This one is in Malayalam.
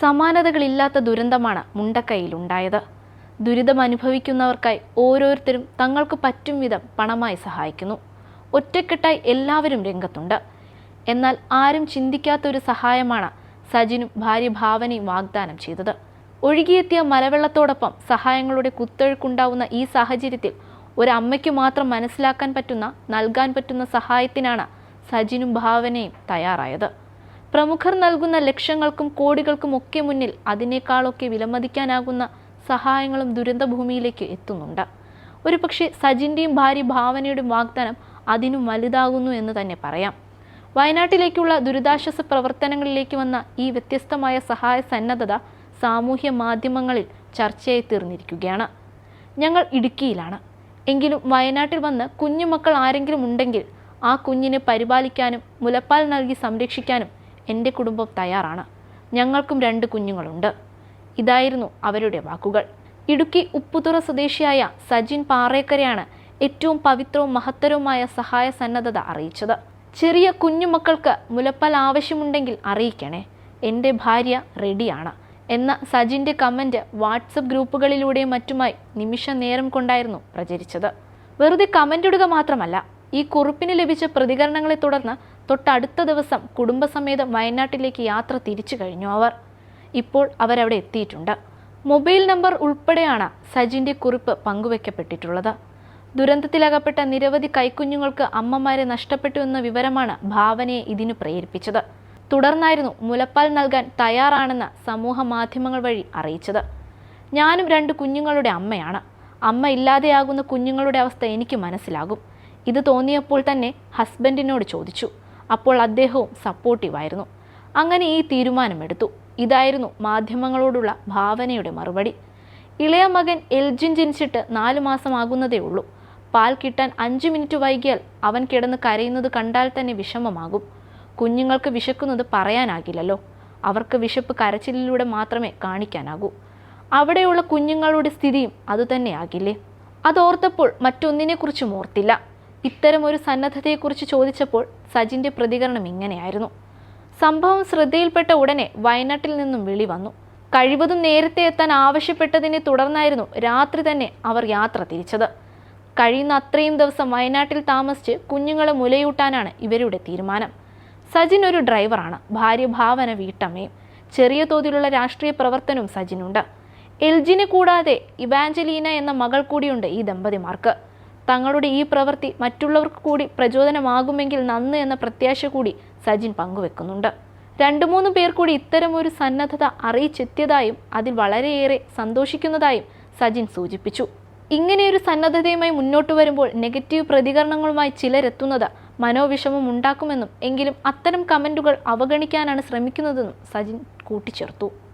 സമാനതകളില്ലാത്ത ദുരന്തമാണ് മുണ്ടക്കൈയിലുണ്ടായത്. ദുരിതം അനുഭവിക്കുന്നവർക്കായി ഓരോരുത്തരും തങ്ങൾക്ക് പറ്റും വിധം പണമായി സഹായിക്കുന്നു. ഒറ്റക്കെട്ടായി എല്ലാവരും രംഗത്തുണ്ട്. എന്നാൽ ആരും ചിന്തിക്കാത്ത ഒരു സഹായമാണ് സജിനും ഭാര്യ ഭാവനയും വാഗ്ദാനം ചെയ്തത്. ഒഴുകിയെത്തിയ മലവെള്ളത്തോടൊപ്പം സഹായങ്ങളുടെ കുത്തൊഴുക്കുണ്ടാവുന്ന ഈ സാഹചര്യത്തിൽ ഒരമ്മയ്ക്ക് മാത്രം മനസ്സിലാക്കാൻ പറ്റുന്ന നൽകാൻ പറ്റുന്ന സഹായത്തിനാണ് സജിനും ഭാവനയും തയ്യാറായത്. പ്രമുഖർ നൽകുന്ന ലക്ഷ്യങ്ങൾക്കും കോടികൾക്കും ഒക്കെ മുന്നിൽ അതിനേക്കാളൊക്കെ വിലമതിക്കാനാകുന്ന സഹായങ്ങളും ദുരന്തഭൂമിയിലേക്ക് എത്തുന്നുണ്ട്. ഒരുപക്ഷെ സജിന്റെയും ഭാര്യ ഭാവനയുടെയും വാഗ്ദാനം അതിനും വലുതാകുന്നു എന്ന് തന്നെ പറയാം. വയനാട്ടിലേക്കുള്ള ദുരിതാശ്വാസ പ്രവർത്തനങ്ങളിലേക്ക് വന്ന ഈ വ്യത്യസ്തമായ സഹായ സന്നദ്ധത സാമൂഹ്യ മാധ്യമങ്ങളിൽ ചർച്ചയായി തീർന്നിരിക്കുകയാണ്. ഞങ്ങൾ ഇടുക്കിയിലാണ്. എങ്കിലും വയനാട്ടിൽ വന്ന് കുഞ്ഞുമക്കൾ ആരെങ്കിലും ഉണ്ടെങ്കിൽ ആ കുഞ്ഞിനെ പരിപാലിക്കാനും മുലപ്പാൽ നൽകി സംരക്ഷിക്കാനും എന്റെ കുടുംബം തയ്യാറാണ്. ഞങ്ങൾക്കും രണ്ട് കുഞ്ഞുങ്ങളുണ്ട്. ഇതായിരുന്നു അവരുടെ വാക്കുകൾ. ഇടുക്കി ഉപ്പുതുറ സ്വദേശിയായ സജിൻ പാറേക്കരയാണ് ഏറ്റവും പവിത്രവും മഹത്തരവുമായ സഹായ സന്നദ്ധത അറിയിച്ചത്. ചെറിയ കുഞ്ഞുമക്കൾക്ക് മുലപ്പാൽ ആവശ്യമുണ്ടെങ്കിൽ അറിയിക്കണേ. എന്റെ ഭാര്യ റെഡിയാണ് എന്ന സജിന്റെ കമന്റ് വാട്സപ്പ് ഗ്രൂപ്പുകളിലൂടെയും മറ്റുമായി നിമിഷ നേരം കൊണ്ടായിരുന്നു പ്രചരിച്ചത്. വെറുതെ കമന്റ് ഇടുക മാത്രമല്ല ഈ കുറിപ്പിന് ലഭിച്ച പ്രതികരണങ്ങളെ തുടർന്ന് തൊട്ടടുത്ത ദിവസം കുടുംബസമേതം വയനാട്ടിലേക്ക് യാത്ര തിരിച്ചു കഴിഞ്ഞു അവർ. ഇപ്പോൾ അവരവിടെ എത്തിയിട്ടുണ്ട്. മൊബൈൽ നമ്പർ ഉൾപ്പെടെയാണ് സജിന്റെ കുറിപ്പ് പങ്കുവെക്കപ്പെട്ടിട്ടുള്ളത്. ദുരന്തത്തിലകപ്പെട്ട നിരവധി കൈക്കുഞ്ഞുങ്ങൾക്ക് അമ്മമാരെ നഷ്ടപ്പെട്ടു എന്ന വിവരമാണ് ഭാവനയെ ഇതിനു പ്രേരിപ്പിച്ചത്. തുടർന്നായിരുന്നു മുലപ്പാൽ നൽകാൻ തയ്യാറാണെന്ന് സമൂഹ മാധ്യമങ്ങൾ വഴി അറിയിച്ചത്. ഞാനും രണ്ട് കുഞ്ഞുങ്ങളുടെ അമ്മയാണ്. അമ്മ ഇല്ലാതെയാകുന്ന കുഞ്ഞുങ്ങളുടെ അവസ്ഥ എനിക്ക് മനസ്സിലാകും. ഇത് തോന്നിയപ്പോൾ തന്നെ ഹസ്ബൻഡിനോട് ചോദിച്ചു. അപ്പോൾ അദ്ദേഹവും സപ്പോർട്ടീവായിരുന്നു അങ്ങനെ ഈ തീരുമാനമെടുത്തു. ഇതായിരുന്നു മാധ്യമങ്ങളോടുള്ള ഭാവനയുടെ മറുപടി. ഇളയ മകൻ എൽജിൻ ജനിച്ചിട്ട് നാലു മാസമാകുന്നതേ ഉള്ളൂ. പാൽ കിട്ടാൻ അഞ്ച് മിനിറ്റ് വൈകിയാൽ അവൻ കിടന്ന് കരയുന്നത് കണ്ടാൽ തന്നെ വിഷമമാകും. കുഞ്ഞുങ്ങൾക്ക് വിശക്കുന്നത് പറയാനാകില്ലല്ലോ. അവർക്ക് വിശപ്പ് കരച്ചിലിലൂടെ മാത്രമേ കാണിക്കാനാകൂ. അവിടെയുള്ള കുഞ്ഞുങ്ങളുടെ സ്ഥിതിയും അതുതന്നെയാകില്ലേ? അതോർത്തപ്പോൾ മറ്റൊന്നിനെക്കുറിച്ചും ഓർത്തില്ല. ഇത്തരം ഒരു സന്നദ്ധതയെക്കുറിച്ച് ചോദിച്ചപ്പോൾ സജിന്റെ പ്രതികരണം ഇങ്ങനെയായിരുന്നു. സംഭവം ശ്രദ്ധയിൽപ്പെട്ട ഉടനെ വയനാട്ടിൽ നിന്നും വിളി വന്നു. കഴിവതും നേരത്തെ എത്താൻ ആവശ്യപ്പെട്ടതിനെ തുടർന്നായിരുന്നു രാത്രി തന്നെ അവർ യാത്ര തിരിച്ചത്. കഴിയുന്ന അത്രയും ദിവസം വയനാട്ടിൽ താമസിച്ച് കുഞ്ഞുങ്ങളെ മുലയൂട്ടാനാണ് ഇവരുടെ തീരുമാനം. സജിൻ ഒരു ഡ്രൈവറാണ്. ഭാര്യ ഭാവന വീട്ടമ്മയും ചെറിയ തോതിലുള്ള രാഷ്ട്രീയ പ്രവർത്തനവും സജിനുണ്ട്. എൽജിനെ കൂടാതെ ഇവാഞ്ചലീന എന്ന മകൾ കൂടിയുണ്ട് ഈ ദമ്പതിമാർക്ക്. തങ്ങളുടെ ഈ പ്രവൃത്തി മറ്റുള്ളവർക്ക് കൂടി പ്രചോദനമാകുമെങ്കിൽ നന്ന് എന്ന പ്രത്യാശ കൂടി സജിൻ പങ്കുവെക്കുന്നുണ്ട്. രണ്ടു മൂന്ന് പേർ കൂടി ഇത്തരമൊരു സന്നദ്ധത അറിയിച്ചെത്തിയതായും അതിൽ വളരെയേറെ സന്തോഷിക്കുന്നതായും സജിൻ സൂചിപ്പിച്ചു. ഇങ്ങനെയൊരു സന്നദ്ധതയുമായി മുന്നോട്ട് വരുമ്പോൾ നെഗറ്റീവ് പ്രതികരണങ്ങളുമായി ചിലരെത്തുന്നത് മനോവിഷമം ഉണ്ടാക്കുമെന്നും എങ്കിലും അത്തരം കമന്റുകൾ അവഗണിക്കാനാണ് ശ്രമിക്കുന്നതെന്നും സജിൻ കൂട്ടിച്ചേർത്തു.